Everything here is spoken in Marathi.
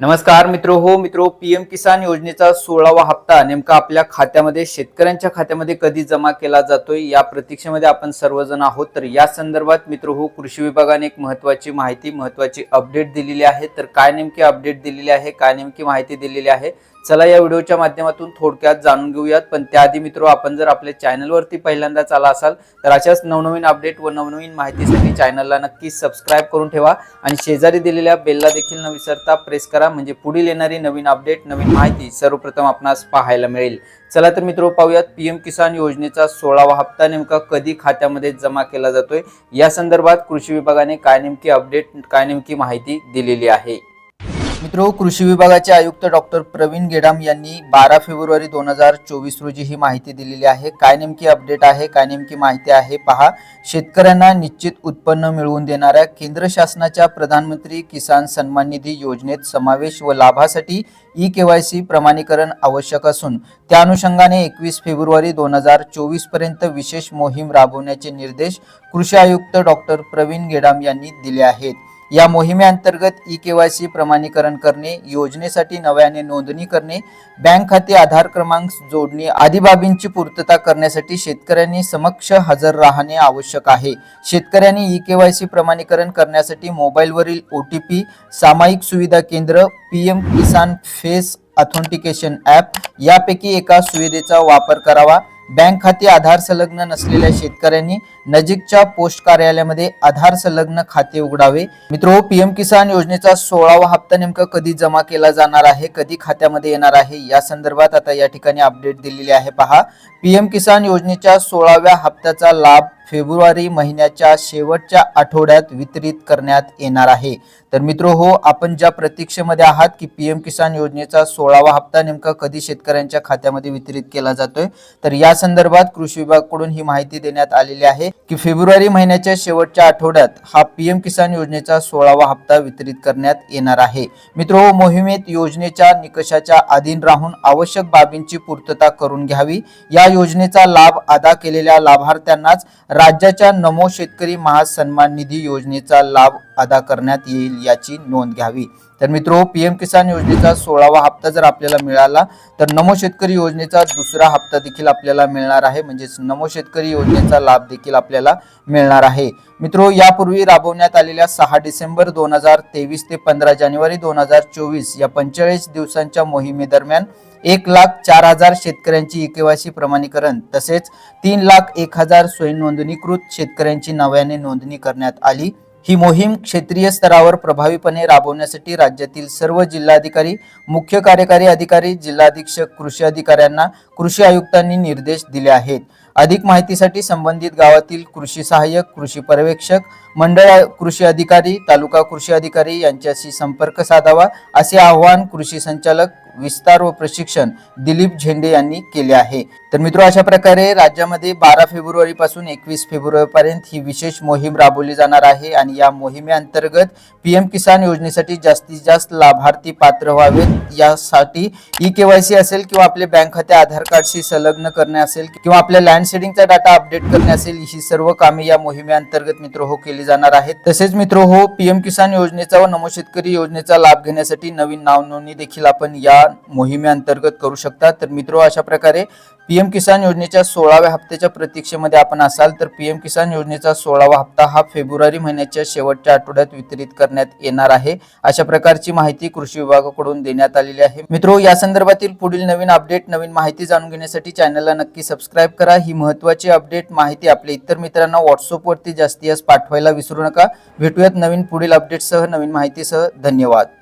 नमस्कार मित्र हो मित्र पीएम किसान योजनेचा सोळावा हप्ता नेमका आपल्या खात्यामध्ये शेतकऱ्यांच्या खात्यामध्ये कधी जमा केला जातोय या प्रतीक्षेमध्ये आपण सर्वजण आहोत. तर या संदर्भात मित्र हो कृषी विभागाने एक महत्वाची माहिती महत्वाची अपडेट दिलेली आहे. तर काय नेमकी अपडेट दिलेली आहे काय नेमकी माहिती दिलेली आहे चला या व्हिडिओच्या माध्यमातून थोडक्यात जाणून घेऊयात. पण त्याआधी मित्र आपण जर आपल्या चॅनलवरती पहिल्यांदाच आला असाल तर अशाच नवनवीन अपडेट व नवनवीन माहितीसाठी चॅनलला नक्की सबस्क्राईब करून ठेवा. आणि शेजारी दिलेल्या बेलला देखील न विसरता प्रेस करा. म्हणजे पुढील येणारी नवीन अपडेट नवीन माहिती सर्वप्रथम आपणास पाहायला मिळेल. चला तर मित्र पाहूयात पीएम किसान योजनेचा सोळावा हप्ता नेमका कधी खात्यामध्ये जमा केला जातोय? या संदर्भात कृषी विभागाने काय नेमकी अपडेट काय नेमकी माहिती दिलेली आहे? मित्रो कृषी विभागाचे आयुक्त डॉक्टर प्रवीण गेडाम यांनी बारा फेब्रुवारी दोन हजार चोवीस रोजी ही माहिती दिलेली आहे. काय नेमकी अपडेट आहे काय नेमकी माहिती आहे पहा. शेतकऱ्यांना निश्चित उत्पन्न मिळवून देणाऱ्या केंद्र शासनाच्या प्रधानमंत्री किसान सन्मान निधी योजनेत समावेश व लाभासाठी ई केवायसी प्रमाणीकरण आवश्यक असून त्या अनुषंगाने एकवीस फेब्रुवारी दोन हजार चोवीसपर्यंत विशेष मोहीम राबवण्याचे निर्देश कृषी आयुक्त डॉक्टर प्रवीण गेडाम यांनी दिले आहेत. या मोहिमेअंतर्गत ई केवायसी प्रमाणीकरण करणे योजनेसाठी नव्याने नोंदणी करणे बँक खाते आधार क्रमांक जोडणे आदी बाबींची पूर्तता करण्यासाठी शेतकऱ्यांनी समक्ष हजर राहणे आवश्यक आहे. शेतकऱ्यांनी ई केवायसी प्रमाणीकरण करण्यासाठी मोबाईलवरील ओ टी पी सामायिक सुविधा केंद्र P M Kisan face authentication app यापैकी एका सुविधेचा वापर करावा. बँक खाते आधार संलग्न नसलेल्या शेतकऱ्यांनी नजीकच्या पोस्ट कार्यालयामध्ये आधार संलग्न खाते उघडावे. मित्र पीएम किसान योजनेचा सोळावा हप्ता नेमका कधी जमा केला जाणार आहे? कधी खात्यामध्ये येणार आहे? या संदर्भात आता या ठिकाणी अपडेट दिलेली आहे. पहा पीएम किसान योजनेच्या सोळाव्या हप्त्याचा लाभ फेब्रुवारी महिन्याच्या शेवटच्या आठवड्यात वितरित करण्यात येणार आहे. तर मित्रो हो आपण ज्या प्रतीक्षेमध्ये आहात की पीएम किसान योजनेचा सोळावा हप्ता नेमका कधी शेतकऱ्यांच्या खात्यामध्ये वितरित केला जातोय तर या संदर्भात कृषी विभागाकडून ही माहिती देण्यात आलेली आहे की फेब्रुवारी महिन्याच्या शेवटच्या आठवड्यात हा पीएम किसान योजनेचा सोळावा हप्ता वितरित करण्यात येणार आहे. मित्रो हो, मोहिमेत योजनेच्या निकषाच्या अधीन राहून आवश्यक बाबींची पूर्तता करून घ्यावी. या योजनेचा लाभ अदा केलेल्या लाभार्थ्यांनाच राज्याच्या नमो शेतकरी महासन्मान निधी योजनेचा लाभ अदा करण्यात येईल याची नोंद घ्यावी. तर मित्र पीएम किसान योजनेचा सोळावा हप्ता जर आपल्याला मिळाला तर नमो शेतकरी योजनेचा दुसरा हप्ता देखील आपल्याला मिळणार आहे. म्हणजेच नमो शेतकरी योजनेचा लाभ देखील आपल्याला मिळणार आहे. मित्रो यापूर्वी राबवण्यात आलेल्या सहा डिसेंबर दोन हजार तेवीस ते पंधरा जानेवारी दोन हजार चोवीस या पंचेचाळीस दिवसांच्या मोहिमेदरम्यान एक लाख चार हजार शेतकऱ्यांची इकेवासी प्रमाणीकरण तसेच तीन लाख एक हजार स्वयंनोंदणीकृत शेतकऱ्यांची नव्याने नोंदणी करण्यात आली. ही मोहीम क्षेत्रीय स्तरावर प्रभावीपणे राबवण्यासाठी राज्यातील सर्व जिल्हाधिकारी मुख्य कार्यकारी अधिकारी जिल्हाधीक्षक कृषी अधिकाऱ्यांना कृषी आयुक्तांनी निर्देश दिले आहेत. अधिक माहितीसाठी संबंधित गावातील कृषी सहाय्यक कृषी पर्यवेक्षक मंडळ कृषी अधिकारी तालुका कृषी अधिकारी यांच्याशी संपर्क साधावा असे आवाहन कृषी संचालक विस्तार व प्रशिक्षण दिलीप झेंडे यांनी केले आहे. तर मित्र अशा प्रकारे राज्यामध्ये बारा फेब्रुवारी पासून एकवीस फेब्रुवारी पर्यंत ही विशेष मोहीम राबवली जाणार आहे आणि या मोहिमेअंतर्गत पीएम किसान योजनेसाठी जास्तीत जास्त लाभार्थी पात्र व्हावेत. यासाठी ई केवायसी असेल किंवा आपले बँक खाते आधार कार्डशी संलग्न करणे असेल किंवा आपल्या लँड सेडिंगचा डाटा अपडेट करणे असेल ही सर्व कामे या मोहिमेअंतर्गत मित्र हो केली जाणार आहेत. तसेच मित्र हो पीएम किसान योजनेचा व नमो शेतकरी योजनेचा लाभ घेण्यासाठी नवीन नाव नोंदणी देखील आपण या मोहिमेअंतर्गत करू शकता तर मित्र अशा प्रकारे पीएम किसान योजनेच्या सोळाव्या हप्त्याच्या प्रतीक्षेमध्ये आपण असाल तर पीएम किसान योजनेचा सोळावा हप्ता हा फेब्रुवारी महिन्याच्या शेवटच्या आठवड्यात वितरित करण्यात येणार आहे. अशा प्रकारची माहिती कृषी विभागाकडून देण्यात आलेली आहे. मित्रो या संदर्भातील पुढील नवीन अपडेट नवीन माहिती जाणून घेण्यासाठी चॅनलला नक्की सबस्क्राईब करा. ही महत्वाची अपडेट माहिती आपल्या इतर मित्रांना व्हॉट्सअपवरती जास्तीत जास्त पाठवायला विसरू नका. भेटूयात नवीन पुढील अपडेटसह नवीन माहितीसह. धन्यवाद.